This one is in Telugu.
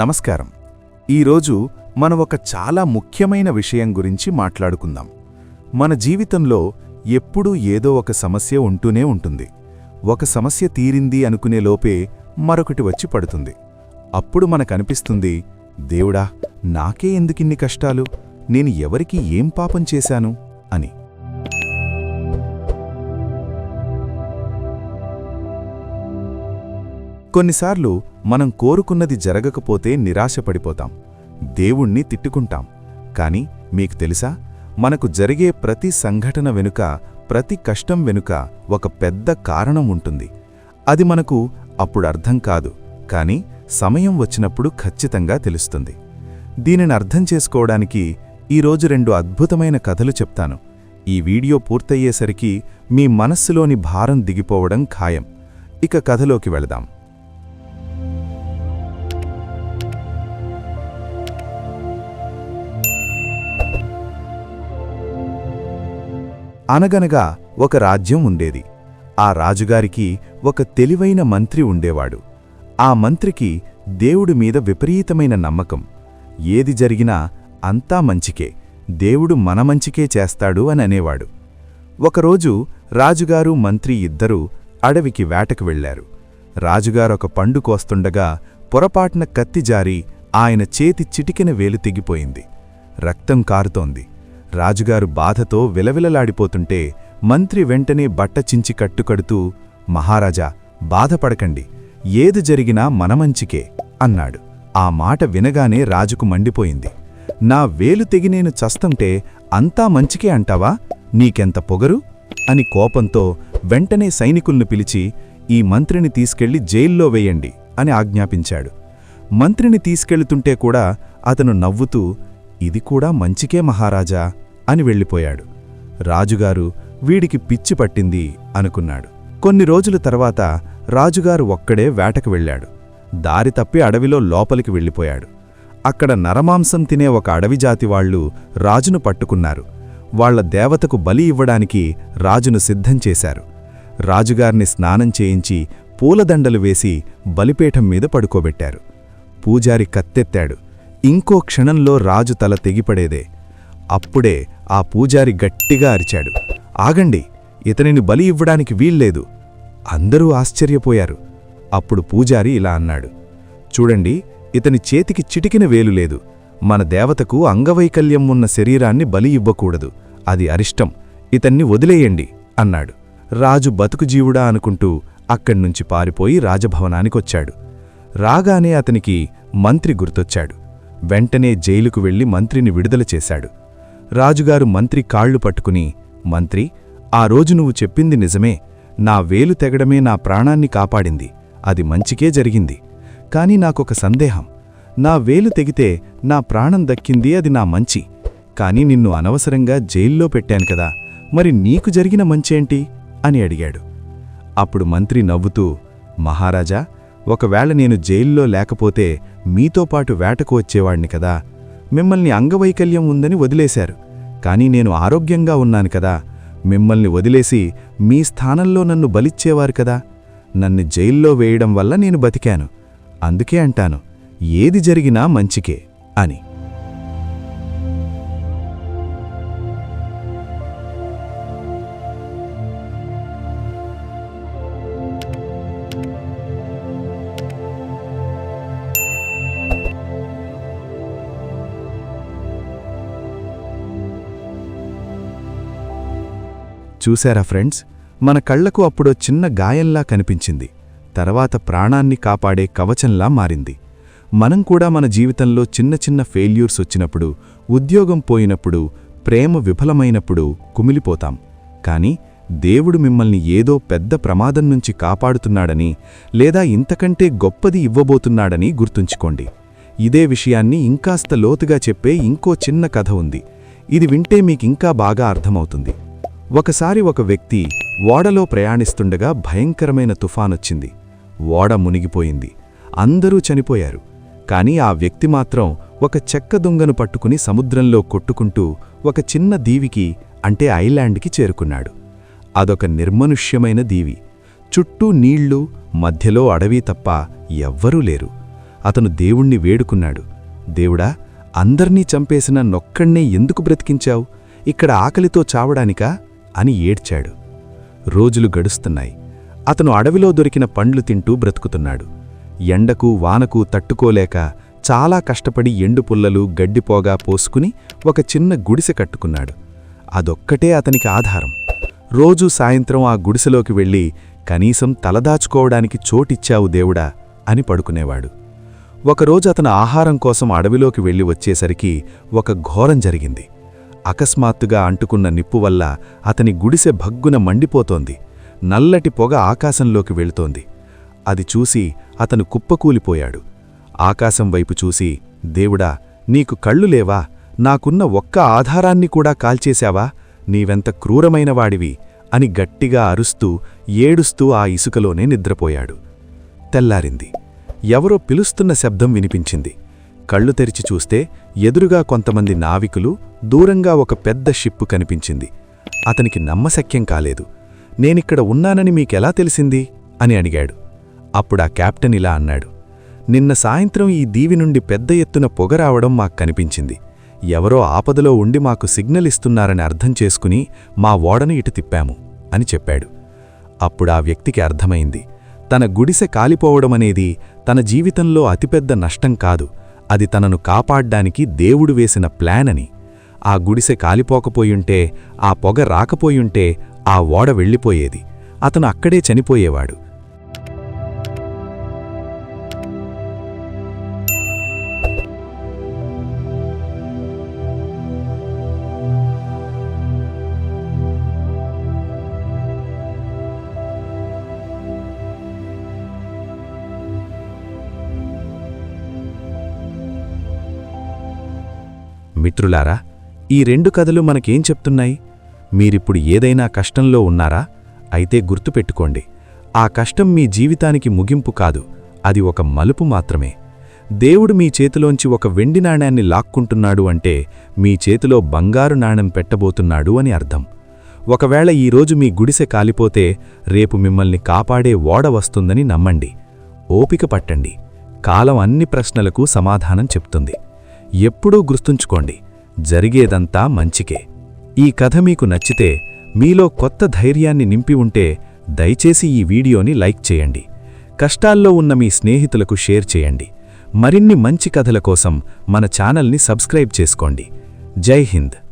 నమస్కారం. ఈరోజు మనం ఒక చాలా ముఖ్యమైన విషయం గురించి మాట్లాడుకుందాం. మన జీవితంలో ఎప్పుడూ ఏదో ఒక సమస్య ఉంటూనే ఉంటుంది. ఒక సమస్య తీరింది అనుకునే లోపే మరొకటి వచ్చి పడుతుంది. అప్పుడు మనకనిపిస్తుంది దేవుడా నాకే ఎందుకిన్ని కష్టాలు? నేను ఎవరికి ఏం పాపం చేశాను? అని. కొన్నిసార్లు మనం కోరుకున్నది జరగకపోతే నిరాశపడిపోతాం. దేవుణ్ణి తిట్టుకుంటాం. కాని మీకు తెలుసా? మనకు జరిగే ప్రతి సంఘటన వెనుక ప్రతి కష్టం వెనుక ఒక పెద్ద కారణం ఉంటుంది. అది మనకు అప్పుడు అర్థం కాదు. కాని సమయం వచ్చినప్పుడు ఖచ్చితంగా తెలుస్తుంది. దీనిని అర్థం చేసుకోవడానికి ఈరోజు రెండు అద్భుతమైన కథలు చెప్తాను. ఈ వీడియో పూర్తయ్యేసరికి మీ మనస్సులోని భారం దిగిపోవడం ఖాయం. ఇక కథలోకి వెళదాం. అనగనగా ఒక రాజ్యం ఉండేది. ఆ రాజుగారికి ఒక తెలివైన మంత్రి ఉండేవాడు. ఆ మంత్రికి దేవుడి మీద విపరీతమైన నమ్మకం. ఏది జరిగినా అంతా మంచికే దేవుడు మన మంచికే చేస్తాడు అని అనేవాడు. ఒకరోజు రాజుగారు మంత్రి ఇద్దరూ అడవికి వేటకు వెళ్ళారు రాజుగారొక పండు కోస్తుండగా పొరపాటున కత్తి జారి ఆయన చేతి చిటికిన వేలు తెగిపోయింది. రక్తం కారుతోంది. రాజుగారు బాధతో విలవిలలాడిపోతుంటే మంత్రి వెంటనే బట్ట చించి కట్టుకడుతూ మహారాజా బాధపడకండి. ఏది జరిగినా మనమంచికే అన్నాడు. ఆ మాట వినగానే రాజుకు మండిపోయింది. నా వేలు తెగి నేను చస్తుంటే అంతా మంచికే అంటావా? నీకెంత పొగరు? అని కోపంతో వెంటనే సైనికుల్ని పిలిచి ఈ మంత్రిని తీసుకెళ్ళి జైల్లో వేయండి అని ఆజ్ఞాపించాడు. మంత్రిని తీసుకెళ్తుంటే కూడా అతను నవ్వుతూ ఇది కూడా మంచికే మహారాజా అని వెళ్ళిపోయాడు. రాజుగారు వీడికి పిచ్చి పట్టింది అనుకున్నాడు. కొన్ని రోజుల తర్వాత రాజుగారు ఒక్కడే వేటకు వెళ్ళాడు. దారి తప్పి అడవిలో లోపలికి వెళ్ళిపోయాడు. అక్కడ నరమాంసం తినే ఒక అడవిజాతి వాళ్ళు రాజును పట్టుకున్నారు. వాళ్ళ దేవతకు బలి ఇవ్వడానికి రాజును సిద్ధం చేశారు. రాజుగారిని స్నానం చేయించి పూలదండలు వేసి బలిపీఠం మీద పడుకోబెట్టారు. పూజారి కత్తెత్తాడు. ఇంకో క్షణంలో రాజు తల తెగిపడేదే. అప్పుడే ఆ పూజారి గట్టిగా అరిచాడు. ఆగండి ఇతనిని బలి ఇవ్వడానికి వీల్లేదు. అందరూ ఆశ్చర్యపోయారు. అప్పుడు పూజారి ఇలా అన్నాడు. చూడండి ఇతని చేతికి చిటికిన వేలు లేదు. మన దేవతకు అంగవైకల్యం ఉన్న శరీరాన్ని బలి ఇవ్వకూడదు. అది అరిష్టం. ఇతన్ని వదిలేయండి అన్నాడు. రాజు బతుకుజీవుడా అనుకుంటూ అక్కడ్నుంచి పారిపోయి రాజభవనానికొచ్చాడు. రాగానే అతనికి మంత్రి గుర్తొచ్చాడు. వెంటనే జైలుకు వెళ్ళి మంత్రిని విడుదల చేశాడు. రాజుగారు మంత్రి కాళ్ళు పట్టుకుని మంత్రి ఆ రోజు నువ్వు చెప్పింది నిజమే. నా వేలు తెగడమే నా ప్రాణాన్ని కాపాడింది. అది మంచికే జరిగింది. కాని నాకొక సందేహం. నా వేలు తెగితే నా ప్రాణం దక్కింది అది నా మంచి. కాని నిన్ను అనవసరంగా జైల్లో పెట్టాను కదా. మరి నీకు జరిగిన మంచేంటి? అని అడిగాడు. అప్పుడు మంత్రి నవ్వుతూ మహారాజా ఒకవేళ నేను జైల్లో లేకపోతే మీతో పాటు వేటకు వచ్చేవాణ్ణి కదా. మిమ్మల్ని అంగవైకల్యం ఉందని వదిలేశారు. కానీ నేను ఆరోగ్యంగా ఉన్నాను కదా. మిమ్మల్ని వదిలేసి మీ స్థానంలో నన్ను బలిచ్చేవారు కదా. నన్ను జైల్లో వేయడం వల్ల నేను బతికాను. అందుకే అంటాను ఏది జరిగినా మంచికే అని. చూశారా ఫ్రెండ్స్? మన కళ్ళకు అప్పుడో చిన్న గాయంలా కనిపించింది. తర్వాత ప్రాణాన్ని కాపాడే కవచంలా మారింది. మనం కూడా మన జీవితంలో చిన్న చిన్న ఫెయిల్యూర్స్ వచ్చినప్పుడు ఉద్యోగం పోయినప్పుడు ప్రేమ విఫలమైనప్పుడు కుమిలిపోతాం. కాని దేవుడు మిమ్మల్ని ఏదో పెద్ద ప్రమాదం నుంచి కాపాడుతున్నాడని లేదా ఇంతకంటే గొప్పది ఇవ్వబోతున్నాడని గుర్తుంచుకోండి. ఇదే విషయాన్ని ఇంకాస్త లోతుగా చెప్పే ఇంకో చిన్న కథ ఉంది. ఇది వింటే మీకింకా బాగా అర్థమవుతుంది. ఒకసారి ఒక వ్యక్తి ఓడలో ప్రయాణిస్తుండగా భయంకరమైన తుఫానొచ్చింది. ఓడ మునిగిపోయింది. అందరూ చనిపోయారు. కాని ఆ వ్యక్తి మాత్రం ఒక చెక్క దుంగను పట్టుకుని సముద్రంలో కొట్టుకుంటూ ఒక చిన్న దీవికి అంటే ఐలాండ్కి చేరుకున్నాడు. అదొక నిర్మనుష్యమైన దీవి. చుట్టూ నీళ్ళు మధ్యలో అడవి తప్ప ఎవ్వరూ లేరు. అతను దేవుణ్ణి వేడుకున్నాడు. దేవుడా అందర్నీ చంపేసిన నొక్కణ్ణే ఎందుకు బ్రతికించావు? ఇక్కడ ఆకలితో చావడానికా? అని ఏడ్చాడు. రోజులు గడుస్తున్నాయి. అతను అడవిలో దొరికిన పండ్లు తింటూ బ్రతుకుతున్నాడు. ఎండకు వానకు తట్టుకోలేక చాలా కష్టపడి ఎండు పుల్లలు గడ్డిపోగా పోసుకుని ఒక చిన్న గుడిసె కట్టుకున్నాడు. అదొక్కటే అతనికి ఆధారం. రోజూ సాయంత్రం ఆ గుడిసెలోకి వెళ్ళి కనీసం తలదాచుకోవడానికి చోటిచ్చావు దేవుడా అని పడుకునేవాడు. ఒకరోజు అతను ఆహారం కోసం అడవిలోకి వెళ్ళి వచ్చేసరికి ఒక ఘోరం జరిగింది. అకస్మాత్తుగా అంటుకున్న నిప్పు వల్ల అతని గుడిసె భగ్గున మండిపోతోంది. నల్లటి పొగ ఆకాశంలోకి వెళుతోంది. అది చూసి అతను కుప్పకూలిపోయాడు. ఆకాశం వైపు చూసి దేవుడా నీకు కళ్ళు లేవా? నాకున్న ఒక్క ఆధారాన్ని కూడా కాల్చేశావా? నీవెంత క్రూరమైనవాడివి? అని గట్టిగా అరుస్తూ ఏడుస్తూ ఆ ఇసుకలోనే నిద్రపోయాడు. తెల్లారింది. ఎవరో పిలుస్తున్న శబ్దం వినిపించింది. కళ్ళు తెరిచి చూస్తే ఎదురుగా కొంతమంది నావికులు దూరంగా ఒక పెద్ద షిప్పు కనిపించింది. అతనికి నమ్మశక్యం కాలేదు. నేనిక్కడ ఉన్నానని మీకెలా తెలిసింది? అని అడిగాడు. అప్పుడా కెప్టెన్ ఇలా అన్నాడు. నిన్న సాయంత్రం ఈ దీవి నుండి పెద్ద ఎత్తున పొగ రావడం మాకు కనిపించింది. ఎవరో ఆపదలో ఉండి మాకు సిగ్నల్ ఇస్తున్నారని అర్థం చేసుకుని మా ఓడను ఇటు తిప్పాము అని చెప్పాడు. అప్పుడా వ్యక్తికి అర్థమైంది. తన గుడిసె కాలిపోవడమనేది తన జీవితంలో అతిపెద్ద నష్టం కాదు. అది తనను కాపాడ్డానికి దేవుడు వేసిన ప్లాన్ అని ఆ గుడిసె కాలిపోకపోయుంటే ఆ పొగ రాకపోయుంటే ఆ ఓడ వెళ్ళిపోయేది. అతను అక్కడే చనిపోయేవాడు. మిత్రులారా ఈ రెండు కథలు మనకేం చెప్తున్నాయి? మీరిప్పుడు ఏదైనా కష్టంలో ఉన్నారా? అయితే గుర్తుపెట్టుకోండి ఆ కష్టం మీ జీవితానికి ముగింపు కాదు అది ఒక మలుపు మాత్రమే. దేవుడు మీ చేతిలోంచి ఒక వెండి నాణ్యాన్ని లాక్కుంటున్నాడు అంటే మీ చేతిలో బంగారు నాణెం పెట్టబోతున్నాడు అని అర్థం. ఒకవేళ ఈరోజు మీ గుడిసె కాలిపోతే రేపు మిమ్మల్ని కాపాడే ఓడ వస్తుందని నమ్మండి. ఓపిక పట్టండి కాలం అన్ని ప్రశ్నలకు సమాధానం చెప్తుంది. ఎప్పుడూ గుర్తుంచుకోండి జరిగేదంతా మంచికే. ఈ కథ మీకు నచ్చితే మీలో కొత్త ధైర్యాన్ని నింపి ఉంటే దయచేసి ఈ వీడియోని లైక్ చేయండి. కష్టాల్లో ఉన్న మీ స్నేహితులకు షేర్ చేయండి. మరిన్ని మంచి కథల కోసం మన ఛానల్ని సబ్స్క్రైబ్ చేసుకోండి. జై హింద్.